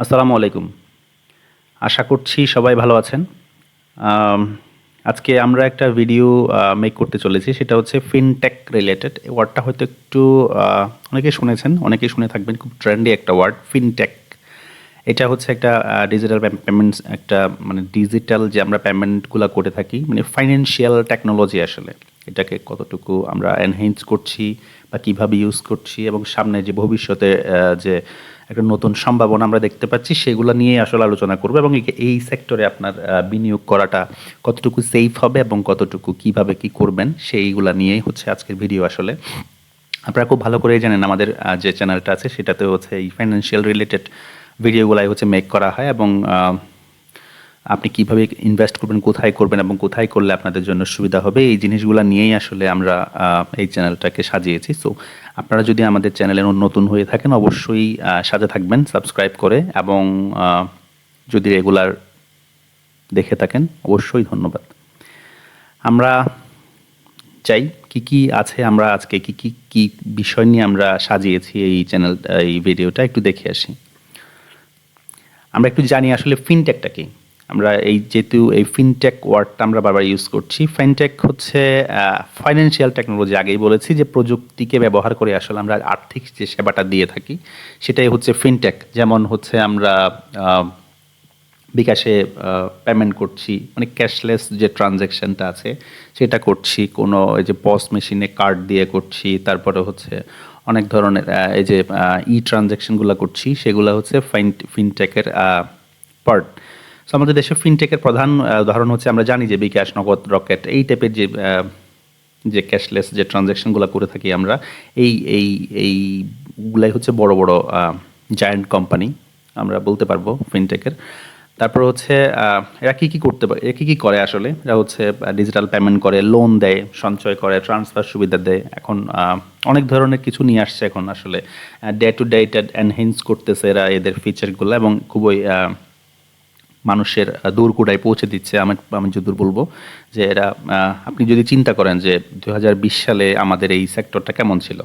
আসসালামু আলাইকুম। আশা করছি সবাই ভালো আছেন। আজকে আমরা একটা ভিডিও মেক করতে চলেছি। সেটা হচ্ছে ফিনটেক রিলেটেড এই ওয়ার্ডটা হয়তো একটু অনেকে শুনেছেন, অনেকেই শুনে থাকবেন, খুব ট্রেন্ডি একটা ওয়ার্ড ফিনটেক এটা হচ্ছে একটা ডিজিটাল পেমেন্টস একটা মানে ডিজিটাল যে আমরা পেমেন্টগুলো করে থাকি মানে ফাইন্যান্সিয়াল টেকনোলজি আসলে। এটাকে কতটুকু আমরা এনহেন্স করছি বা কীভাবে ইউজ করছি এবং সামনে যে ভবিষ্যতে যে একটা নতুন সম্ভাবনা আমরা দেখতে পাচ্ছি, সেগুলো নিয়ে আসলে আলোচনা করব এবং এই- সেক্টরে আপনার বিনিয়োগ করাটা কতটুকু সেফ হবে এবং কতটুকু কীভাবে কি করবেন, সেইগুলা নিয়েই হচ্ছে আজকের ভিডিও আসলে। আপনারা খুব ভালো করেই জানেন আমাদের যে চ্যানেলটা আছে সেটাতে হচ্ছে এই ফাইন্যান্সিয়াল রিলেটেড ভিডিওগুলাই হচ্ছে মেক করা হয় এবং আপনি কীভাবে ইনভেস্ট করবেন, কোথায় করবেন এবং কোথায় করলে আপনাদের জন্য সুবিধা হবে, এই জিনিসগুলো নিয়েই আসলে আমরা এই চ্যানেলটাকে সাজিয়েছি। সো আপনারা যদি আমাদের চ্যানেলে নতুন হয়ে থাকেন, অবশ্যই সাথে থাকবেন সাবস্ক্রাইব করে এবং যদি রেগুলার দেখে থাকেন, অবশ্যই ধন্যবাদ। আমরা চাই, কি কি আছে আমরা আজকে, কি কি কি বিষয় নিয়ে আমরা সাজিয়েছি এই চ্যানেল এই ভিডিওটা একটু দেখে আসি। আমরা একটু জানি আসলে ফিনটেকটা কি? আমরা এই যেহেতু এই ফিনটেক ওয়ার্ডটা আমরা বারবার ইউজ করছি ফিনটেক হচ্ছে ফাইন্যান্সিয়াল টেকনোলজি আগেই বলেছি যে প্রযুক্তিকে ব্যবহার করে আসলে আমরা আর্থিক যে সেবাটা দিয়ে থাকি, সেটাই হচ্ছে ফিনটেক যেমন হচ্ছে আমরা বিকাশে পেমেন্ট করছি মানে ক্যাশলেস যে ট্রানজ্যাকশনটা আছে, সেটা করছি, কোনো এই যে পস মেশিনে কার্ড দিয়ে করছি, তারপরে হচ্ছে অনেক ধরনের এই যে ই ট্রানজ্যাকশনগুলো করছি, সেগুলো হচ্ছে ফাইন ফিনটেকের পার্ট সো আমাদের দেশে ফিনটেকের প্রধান উদাহরণ হচ্ছে আমরা জানি যে বিকাশ, নগদ, রকেট, এই টাইপের যে যে ক্যাশলেস যে ট্রানজ্যাকশনগুলো করে থাকি আমরা, এই এই, এইগুলাই হচ্ছে বড় বড় জায়ান্ট কোম্পানি আমরা বলতে পারব ফিনটেকের তারপর হচ্ছে এরা কী কী করতে পারে এরা কী কী করে আসলে? এরা হচ্ছে ডিজিটাল পেমেন্ট করে লোন দেয়, সঞ্চয় করে ট্রান্সফার সুবিধা দেয়। এখন অনেক ধরনের কিছু নিয়ে আসছে এখন আসলে। ডে টু ডে এটা এনহেন্স করতেছে এরা, এদের ফিচারগুলো এবং খুবই মানুষের দূরকুটায় পৌঁছে দিচ্ছে, আমি আমি যদুর বলব যে এরা আপনি যদি চিন্তা করেন যে দু হাজার বিশ সালে আমাদের এই সেক্টরটা কেমন ছিল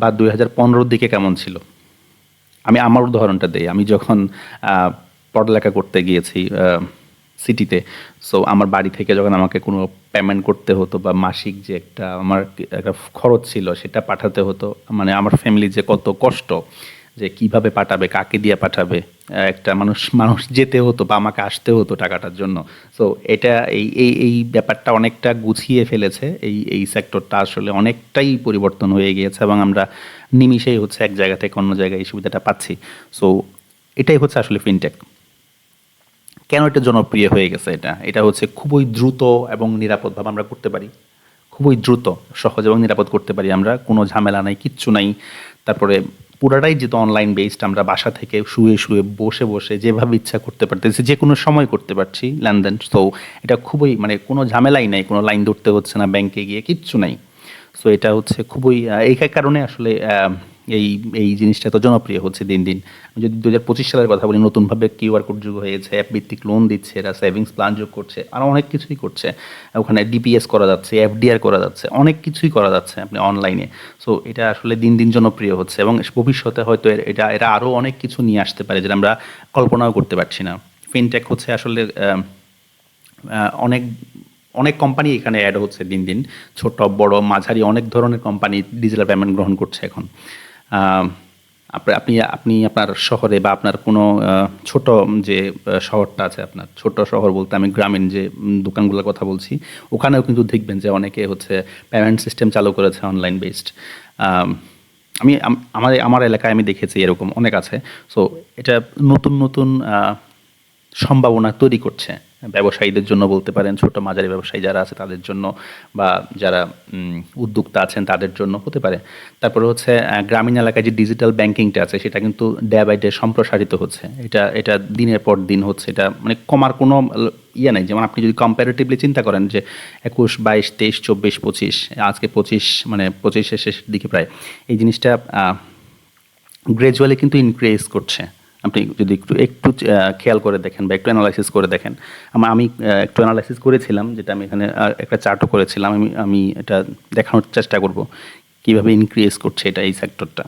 বা দুই হাজার পনেরোর দিকে কেমন ছিল, আমি আমার উদাহরণটা দিই। আমি যখন পড়ালেখা করতে গিয়েছি সিটিতে সো আমার বাড়ি থেকে যখন আমাকে কোনো পেমেন্ট করতে হতো বা মাসিক যে একটা আমার একটা খরচ ছিল, সেটা পাঠাতে হতো মানে আমার ফ্যামিলি যে কত কষ্ট যে কীভাবে পাঠাবে, কাকে দিয়ে পাঠাবে একটা মানুষ মানুষ যেতে হতো বা আমাকে আসতে হতো টাকাটার জন্য। সো এটা এই এই এই ব্যাপারটা অনেকটা গুছিয়ে ফেলেছে। এই এই সেক্টরটা আসলে অনেকটাই পরিবর্তন হয়ে গিয়েছে এবং আমরা নিমিষেই হচ্ছে এক জায়গা থেকে অন্য জায়গায় এই সুবিধাটা পাচ্ছি। সো এটাই হচ্ছে আসলে ফিনটেক কেন এটা জনপ্রিয় হয়ে গেছে এটা? এটা হচ্ছে খুবই দ্রুত এবং নিরাপদভাবে আমরা করতে পারি। খুবই দ্রুত, সহজ এবং নিরাপদ করতে পারি আমরা। কোনো ঝামেলা নাই, কিচ্ছু নাই। তারপরে পুরাটাই যেহেতু অনলাইন বেসড আমরা বাসা থেকে শুয়ে শুয়ে বসে বসে যেভাবে ইচ্ছা করতে পারতেছি, যে কোনো সময় করতে পারছি লেনদেন। সো এটা খুবই মানে কোনো ঝামেলাই নাই, কোনো লাইন ধরতে হচ্ছে না ব্যাংকে গিয়ে, কিচ্ছু নাই। সো এটা হচ্ছে খুবই এই কারণে আসলে এই এই জিনিসটা তো জনপ্রিয় হচ্ছে দিন দিন। যদি দু হাজার পঁচিশ সালের কথা বলি, নতুনভাবে কিউআর কোড যুগ হয়েছে অ্যাপ ভিত্তিক লোন দিচ্ছে, এরা সেভিংস প্ল্যান যোগ করছে আরও অনেক কিছুই করছে। ওখানে ডিপিএস করা যাচ্ছে এফডিআর করা যাচ্ছে, অনেক কিছুই করা যাচ্ছে আপনি অনলাইনে সো এটা আসলে দিন দিন জনপ্রিয় হচ্ছে এবং ভবিষ্যতে হয়তো এটা, এরা আরও অনেক কিছু নিয়ে আসতে পারে যেটা আমরা কল্পনাও করতে পারছি না। ফিনটেক হচ্ছে আসলে অনেক অনেক কোম্পানি এখানে অ্যাড হচ্ছে দিন দিন। ছোট, বড়, মাঝারি, অনেক ধরনের কোম্পানি ডিজিটাল পেমেন্ট গ্রহণ করছে এখন। আপনি আপনি আপনি আপনার শহরে বা আপনার কোনো ছোট যে শহরটা আছে আপনার, ছোট শহর বলতে আমি গ্রামীণ যে দোকানগুলোর কথা বলছি, ওখানেও কিন্তু দেখবেন যে অনেকে হচ্ছে পেমেন্ট সিস্টেম চালু করেছে অনলাইন বেসড আমি, আম- আমার আমার এলাকায় আমি দেখেছি এরকম, অনেক আছে। সো এটা নতুন নতুন সম্ভাবনা তৈরি করছে। ব্যবসায়ীদের জন্য বলতে পারেন, ছোট মাঝারি ব্যবসায়ী যারা আছে তাদের জন্য বা যারা উদ্যোক্তা আছেন তাদের জন্য হতে পারে। তারপরে হচ্ছে গ্রামীণ এলাকায় যে ডিজিটাল ব্যাংকিংটা আছে সেটা কিন্তু ডে বাই ডে সম্প্রসারিত হচ্ছে। এটা এটা দিনের পর দিন হচ্ছে। এটা মানে কমার কোনো ইয়ে নেই। যেমন আপনি যদি কম্পারেটিভলি চিন্তা করেন যে একুশ, বাইশ, তেইশ, চব্বিশ, পঁচিশ, আজকে পঁচিশ মানে পঁচিশের শেষের দিকে প্রায়। এই জিনিসটা গ্রাজুয়ালি কিন্তু ইনক্রিজ করছে। আপনি যদি একটু একটু খেয়াল করে দেখেন বা একটু অ্যানালাইসিস করে দেখেন। আমার আমি একটু অ্যানালাইসিস করেছিলাম, যেটা আমি এখানে একটা চার্টও করেছিলাম। আমি আমি এটা দেখানোর চেষ্টা করব, কীভাবে ইনক্রিজ করছে এটা এই সেক্টরটা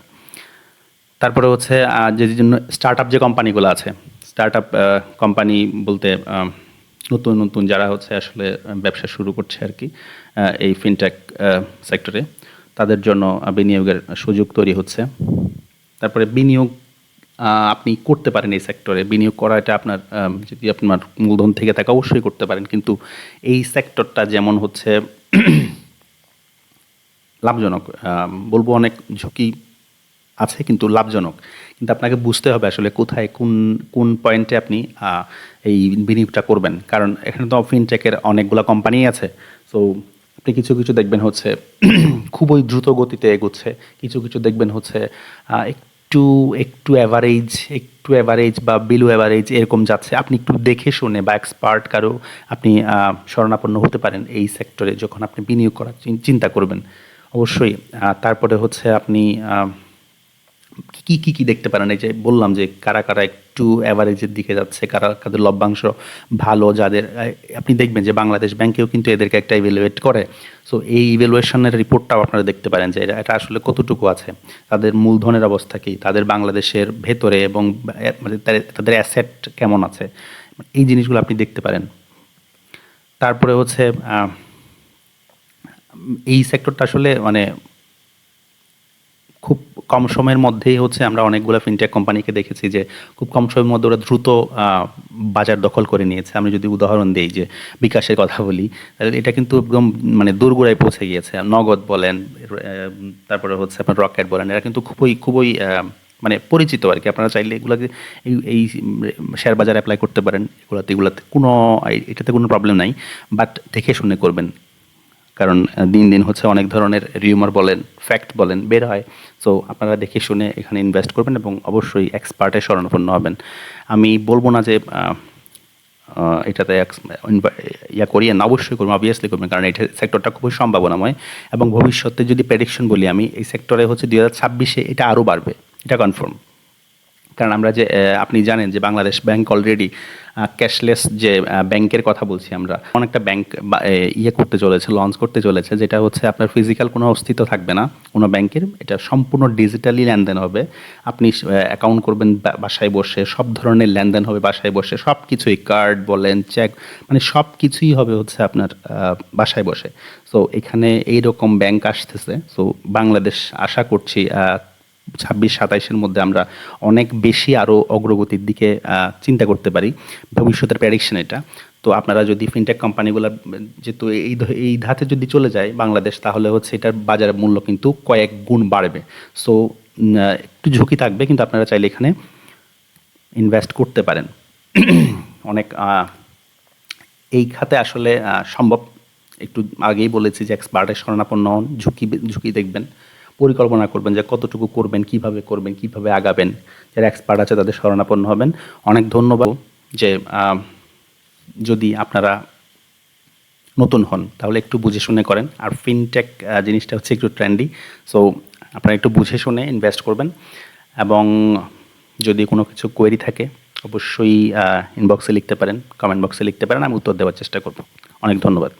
তারপরে হচ্ছে যে জন্য স্টার্ট আপ যে কোম্পানিগুলো আছে স্টার্ট আপ কোম্পানি বলতে নতুন নতুন যারা হচ্ছে আসলে ব্যবসা শুরু করছে আর কি এই ফিনটেক সেক্টরে তাদের জন্য বিনিয়োগের সুযোগ তৈরি হচ্ছে। তারপরে বিনিয়োগ আপনি করতে পারেন এই সেক্টরে বিনিয়োগ করা এটা আপনার যদি আপনার মূলধন থেকে থাকে অবশ্যই করতে পারেন। কিন্তু এই সেক্টরটা যেমন হচ্ছে লাভজনক বলব অনেক ঝুঁকি আছে কিন্তু লাভজনক। কিন্তু আপনাকে বুঝতে হবে আসলে কোথায়, কোন কোন পয়েন্টে আপনি এই বিনিয়োগটা করবেন। কারণ এখানে তো ফিনটেকের অনেকগুলো কোম্পানি আছে। সো আপনি কিছু কিছু দেখবেন হচ্ছে খুবই দ্রুত গতিতে এগোচ্ছে। কিছু কিছু দেখবেন হচ্ছে একটু একটু অ্যাভারেজ একটু অ্যাভারেজ বা বিলো অ্যাভারেজ এরকম যাচ্ছে। আপনি একটু দেখে শুনে বা এক্সপার্ট কারও আপনি শরণাপন্ন হতে পারেন এই সেক্টরে যখন আপনি বিনিয়োগ করার চিন- চিন্তা করবেন। অবশ্যই তারপরে হচ্ছে আপনি কি কি কি দেখতে পারেন? এই যে বললাম যে কারা কারা একটু অ্যাভারেজের দিকে যাচ্ছে, কারা, কাদের লভ্যাংশ ভালো, যাদের আপনি দেখবেন যে বাংলাদেশ ব্যাংকেও কিন্তু এদেরকে একটা ইভ্যালুয়েট করে। সো এই ইভ্যালুয়েশনের রিপোর্টটাও আপনারা দেখতে পারেন যে এটা- আসলে কতটুকু আছে? তাদের মূলধনের অবস্থা কি? তাদের বাংলাদেশের ভেতরে এবং মানে তাদের- অ্যাসেট কেমন আছে? এই জিনিসগুলো আপনি দেখতে পারেন। তারপরে হচ্ছে এই সেক্টরটা আসলে মানে খুব কম সময়ের মধ্যেই হচ্ছে আমরা অনেকগুলো ফিনটেক কোম্পানিকে দেখেছি যে খুব কম সময়ের মধ্যে ওরা দ্রুত বাজার দখল করে নিয়েছে। আমি যদি উদাহরণ দিই যে বিকাশের কথা বলি, তাহলে এটা কিন্তু একদম মানে দূরগোড়ায় পৌঁছে গিয়েছে। নগদ বলেন তারপরে হচ্ছে আপনার রকেট বলেন, এরা কিন্তু খুবই খুবই মানে পরিচিত আর কি। আপনারা চাইলে এগুলোকে, এই এই শেয়ার বাজার অ্যাপ্লাই করতে পারেন। এগুলোতে এগুলোতে কোনো, এটাতে কোনো প্রবলেম নাই। বাট দেখে শুনে করবেন। কারণ দিন দিন হচ্ছে অনেক ধরনের রিউমার বলেন ফ্যাক্ট বলেন, বের হয়। সো আপনারা দেখে শুনে এখানে ইনভেস্ট করবেন এবং অবশ্যই এক্সপার্টের শরণাপন্ন হবেন। আমি বলব না যে এটাতে ইয়া করিয়ে না, অবশ্যই করবেন অবভিয়াসলি করবেন, কারণ এটা সেক্টরটা খুবই সম্ভাবনাময় এবং ভবিষ্যতে যদি প্রেডিকশন বলি আমি, এই সেক্টরে হচ্ছে দু হাজার ছাব্বিশে এটা আরও বাড়বে, এটা কনফার্ম কারণ আমরা যে আপনি জানেন যে বাংলাদেশ ব্যাংক অলরেডি ক্যাশলেস যে ব্যাংকের কথা বলছি আমরা অনেকটা ব্যাংক ইয়ে করতে চলেছে লঞ্চ করতে চলেছে, যেটা হচ্ছে আপনার ফিজিক্যাল কোনো অস্তিত্ব থাকবে না, কোনো ব্যাংকের এটা সম্পূর্ণ ডিজিটালি লেনদেন হবে। আপনি অ্যাকাউন্ট করবেন বাসায় বসে, সব ধরনের লেনদেন হবে বাসায় বসে সব কিছুই কার্ড বলেন চেক মানে সব কিছুই হবে হচ্ছে আপনার বাসায় বসে। সো এখানে এইরকম ব্যাংক আসতেছে। সো বাংলাদেশ আশা করছি ছাব্বিশ, সাতাইশের মধ্যে আমরা অনেক বেশি আরও অগ্রগতির দিকে চিন্তা করতে পারি। ভবিষ্যতের প্রেডিকশন এটা। তো আপনারা যদি ফিনটেক কোম্পানিগুলো যেহেতু এই এই ধাতে যদি চলে যায় বাংলাদেশ, তাহলে হচ্ছে এটার বাজার মূল্য কিন্তু কয়েক গুণ বাড়বে। সো একটু ঝুঁকি থাকবে, কিন্তু আপনারা চাইলে এখানে ইনভেস্ট করতে পারেন। অনেক এই খাতে আসলে সম্ভব। একটু আগেই বলেছি যে এক্সপার্টের শরণাপন্ন হন, ঝুঁকি ঝুঁকি দেখবেন। পরিকল্পনা করবেন যে কতটুকু করবেন, কীভাবে করবেন, কীভাবে আগাবেন, যারা এক্সপার্ট আছে তাদের শরণাপন্ন হবেন। অনেক ধন্যবাদ যে যদি আপনারা নতুন হন, তাহলে একটু বুঝে শুনে করেন। আর ফিনটেক জিনিসটা হচ্ছে একটু ট্রেন্ডি সো আপনারা একটু বুঝে শুনে ইনভেস্ট করবেন। এবং যদি কোনো কিছু কোয়েরি থাকে, অবশ্যই ইনবক্সে লিখতে পারেন কমেন্ট বক্সে লিখতে পারেন, আমি উত্তর দেওয়ার চেষ্টা করব। অনেক ধন্যবাদ।